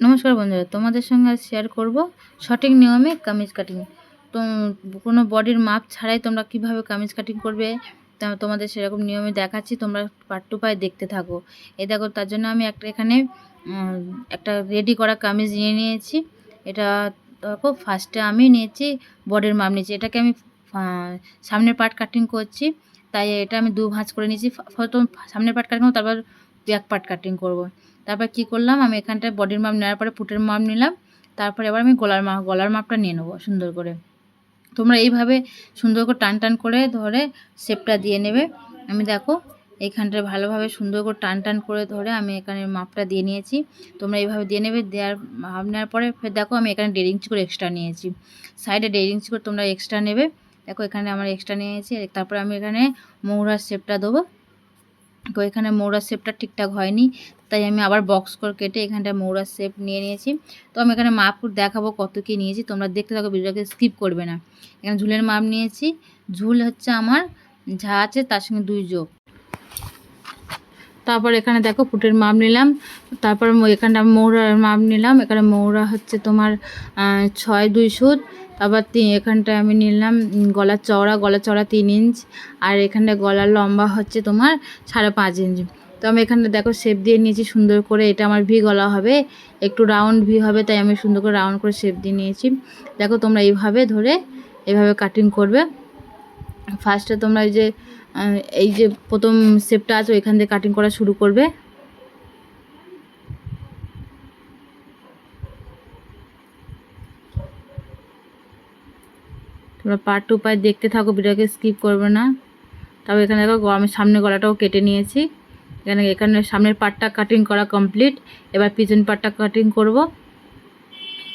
নমস্কার বন্ধুরা, তোমাদের সঙ্গে শেয়ার করব সঠিক নিয়মে কামিজ কাটিং তো, কোনো বডির মাপ ছাড়াই তোমরা কীভাবে কামিজ কাটিং করবে তোমাদের সেরকম নিয়মে দেখাচ্ছি, তোমরা পার্ট টু পায়ে দেখতে থাকো। এ দেখো, তার জন্য আমি একটা এখানে একটা রেডি করা কামিজ নিয়ে নিয়েছি। এটা দেখো ফার্স্টে আমি নিয়েছি বডির মাপ নিয়েছি। এটাকে আমি সামনের পার্ট কাটিং করছি। তাই এটা আমি দু ভাঁজ করে নিয়েছি। প্রথম সামনের পার্ট কাটিং তারপর ব্যাক পার্ট কাটিং করব। তারপর কি করলাম, আমি এখানটায় বডির মাপ নেওয়ার পরে পুটের মাপ নিলাম, তারপরে এবার আমি গলার মাপ গলার মাপটা নিয়ে নেব সুন্দর করে। তোমরা এইভাবে সুন্দর করে টান টান করে ধরে শেপটা দিয়ে নেবে। আমি দেখো এখানটায় ভালোভাবে সুন্দর করে টান টান করে ধরে আমি এখানে মাপটা দিয়ে নিয়েছি। তোমরা এইভাবে দিয়ে নেবে, দেওয়ার মাপ নেওয়ার পরে ফের দেখো আমি এখানে দেড় ইঞ্চি করে এক্সট্রা নিয়েছি। সাইডে দেড় ইঞ্চি করে তোমরা এক্সট্রা নেবে। দেখো এখানে আমার এক্সট্রা নিয়েছি, তারপরে আমি এখানে মৌরার শেপটা দেবো। এখানে মৌরার শেপটা ঠিকঠাক হয়নি তাই আমি আবার বক্স করে কেটে এখানটা মৌরার শেপ নিয়ে নিয়েছি। তো আমি এখানে মাপ দেখাবো কত কী নিয়েছি, তোমরা দেখতে থাকো, ভিডিওটাকে স্কিপ করবে না। এখানে ঝুলের মাপ নিয়েছি, ঝুল হচ্ছে আমার, যা আছে তার সঙ্গে দুই যোগ। তারপর এখানে দেখো পুটের মাপ নিলাম, তারপর এখানটা মৌরার মাপ নিলাম, এখানে মৌরা হচ্ছে তোমার ছয়, দুই সুত। তারপর তিন, এখানটায় আমি নিলাম গলার চওড়া গলার চওড়া তিন ইঞ্চ আর এখানটা গলার লম্বা হচ্ছে তোমার সাড়ে পাঁচ ইঞ্চ তো আমি এখানটা দেখো শেপ দিয়ে নিয়েছি সুন্দর করে, এটা আমার ভি গলা হবে, একটু রাউন্ড ভি হবে, তাই আমি সুন্দর করে রাউন্ড করে শেপ দিয়ে নিয়েছি। দেখো তোমরা এইভাবে ধরে এভাবে কাটিং করবে। ফার্স্টে তোমরা এই যে এই যে প্রথম শেপটা আছে, ওইখান থেকে কাটিং করা শুরু করবে। তোমরা পার্ট টু পার্ট দেখতে থাকো, ভিডিওকে স্কিপ করবে না। তবে এখানে দেখো আমি সামনে গলাটাও কেটে নিয়েছি। এখানে এখানে সামনের পার্টটা কাটিং করা কমপ্লিট এবার পিছন পার্টটা কাটিং করব।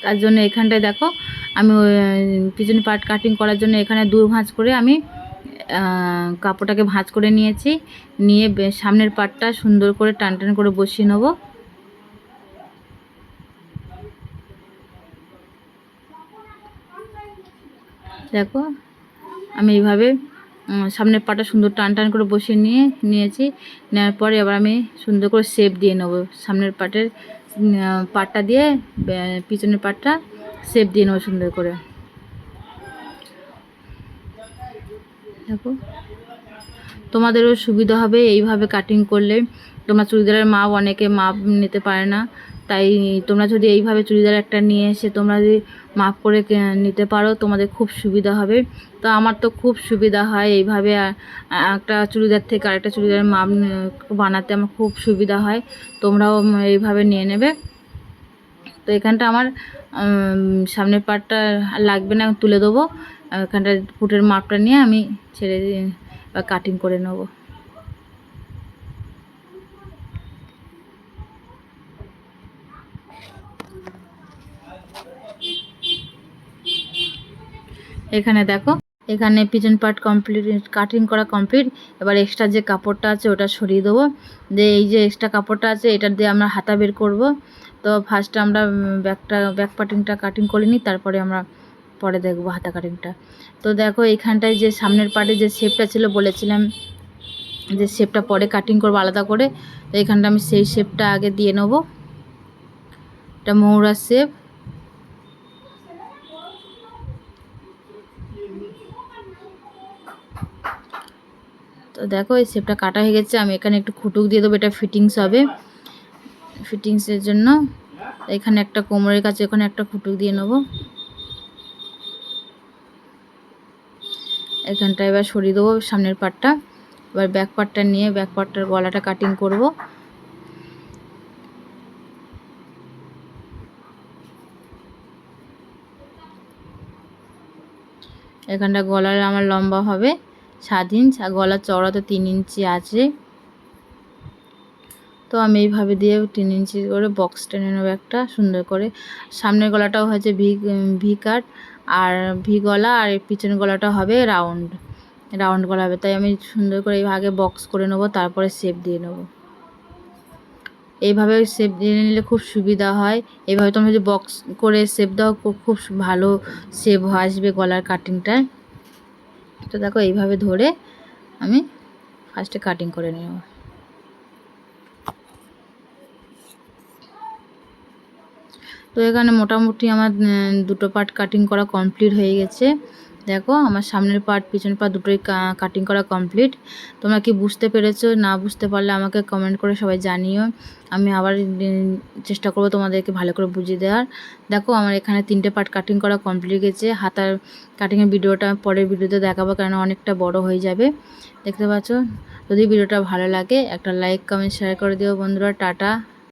তার জন্য এখানটায় দেখো, আমি পিছন পার্ট কাটিং করার জন্য এখানে দু ভাঁজ করে আমি কাপড়টাকে ভাঁজ করে নিয়েছি। নিয়ে সামনের পার্টটা সুন্দর করে টান টান করে বসিয়ে নেব। দেখো, আমি এইভাবে সামনের পাটা সুন্দর টান টান করে বসিয়ে নিয়ে, নিয়েছি। নেওয়ার পরে এবার আমি সুন্দর করে শেপ দিয়ে নেব। সামনের পাটের পাটটা দিয়ে পিছনের পাটটা শেপ দিয়ে নেব সুন্দর করে। দেখো। তোমাদেরও সুবিধা হবে এইভাবে কাটিং করলে। তোমার চুড়িদারের মাপ অনেকে মাপ নিতে পারে না। তাই তোমরা যদি এইভাবে চুড়িদার একটা নিয়ে এসে তোমরা যদি মাপ করে নিতে পারো, তোমাদের খুব সুবিধা হবে। তো আমার তো খুব সুবিধা হয় এইভাবে একটা চুড়িদার থেকে আরেকটা চুড়িদারের মাপ বানাতে আমার খুব সুবিধা হয়। তোমরাও এইভাবে নিয়ে নেবে। তো এখানটা আমার সামনের পার্টটা লাগবে না তুলে দেবো। এখানটা ফুটের মাপটা নিয়ে আমি ছেড়ে দিয়ে কাটিং করে নেব। এখানে দেখো, এখানে পিজন পার্ট কমপ্লিট কাটিং করা কমপ্লিট এবার এক্সট্রা যে কাপড়টা আছে, ওটা সরিয়ে দেবো। দিয়ে এই যে এক্সট্রা কাপড়টা আছে, এটা দিয়ে আমরা হাতা বের করব। তো ফার্স্টে আমরা ব্যাকটা ব্যাক পার্টিংটা কাটিং করে নিই, তারপরে আমরা পরে দেখব হাতা কাটিংটা তো দেখো, এখানটায় যে সামনের পার্টে যে শেপটা ছিল, বলেছিলাম যে শেপটা পরে কাটিং করব আলাদা করে। তো এইখানটা আমি সেই শেপটা আগে দিয়ে নেব। এটা মৌরার শেপ তো দেখো, এই শেপটা কাটা হয়ে গেছে। আমি এখানে একটু খুটুক দিয়ে দেবো, এটা ফিটিংস হবে। ফিটিংসের জন্য এখানে একটা কোমরের কাছে এখানে একটা খুটুক দিয়ে নেব। এখানটা এবার সরিয়ে দেবো সামনের পাটটা। এবার ব্যাক পার্টটা নিয়ে ব্যাক পার্টটার গলাটা কাটিং করব। এখানটা গলার আমার লম্বা হবে। সাত ইঞ্চ আর গলার চওড়া তো তিন ইঞ্চি আছে। তো আমি এইভাবে দিয়ে তিন ইঞ্চি করে বক্স টেনে নেব একটা, সুন্দর করে। সামনের গলাটাও হয়েছে ভি ভি কাট আর ভি গলা, আর পিছনের গলাটা হবে রাউন্ড রাউন্ড গলা হবে, তাই আমি সুন্দর করে আগে বক্স করে নেব, তারপরে শেপ দিয়ে নেব। এইভাবে শেপ দিয়ে নিলে খুব সুবিধা হয়। এইভাবে তোমরা যদি বক্স করে শেপ দাও, খুব খুব ভালো শেপ আসবে গলার কাটিংটায় তো দেখো এইভাবে ধরে আমি ফার্স্টে কাটিং করে নেব। তো এখানে মোটামুটি আমার দুটো পার্ট কাটিং করা কমপ্লিট হয়ে গেছে। দেখো, আমার সামনের পার্ট পিছনের পার্ট দুটোই কাটিং করা কমপ্লিট তোমরা কি বুঝতে পেরেছ, না বুঝতে পারলে আমাকে কমেন্ট করে সবাই জানিও। আমি আবার চেষ্টা করব তোমাদেরকে ভালো করে বুঝিয়ে দেওয়ার। দেখো, আমার এখানে তিনটে পার্ট কাটিং করা কমপ্লিট গেছে। হাতার কাটিংয়ের ভিডিওটা পরের ভিডিওতে দেখাবো কারণ অনেকটা বড় হয়ে যাবে। দেখতে পাচ্ছ? যদি ভিডিওটা ভালো লাগে, একটা লাইক কমেন্ট শেয়ার করে দিও বন্ধুরা। টাটা।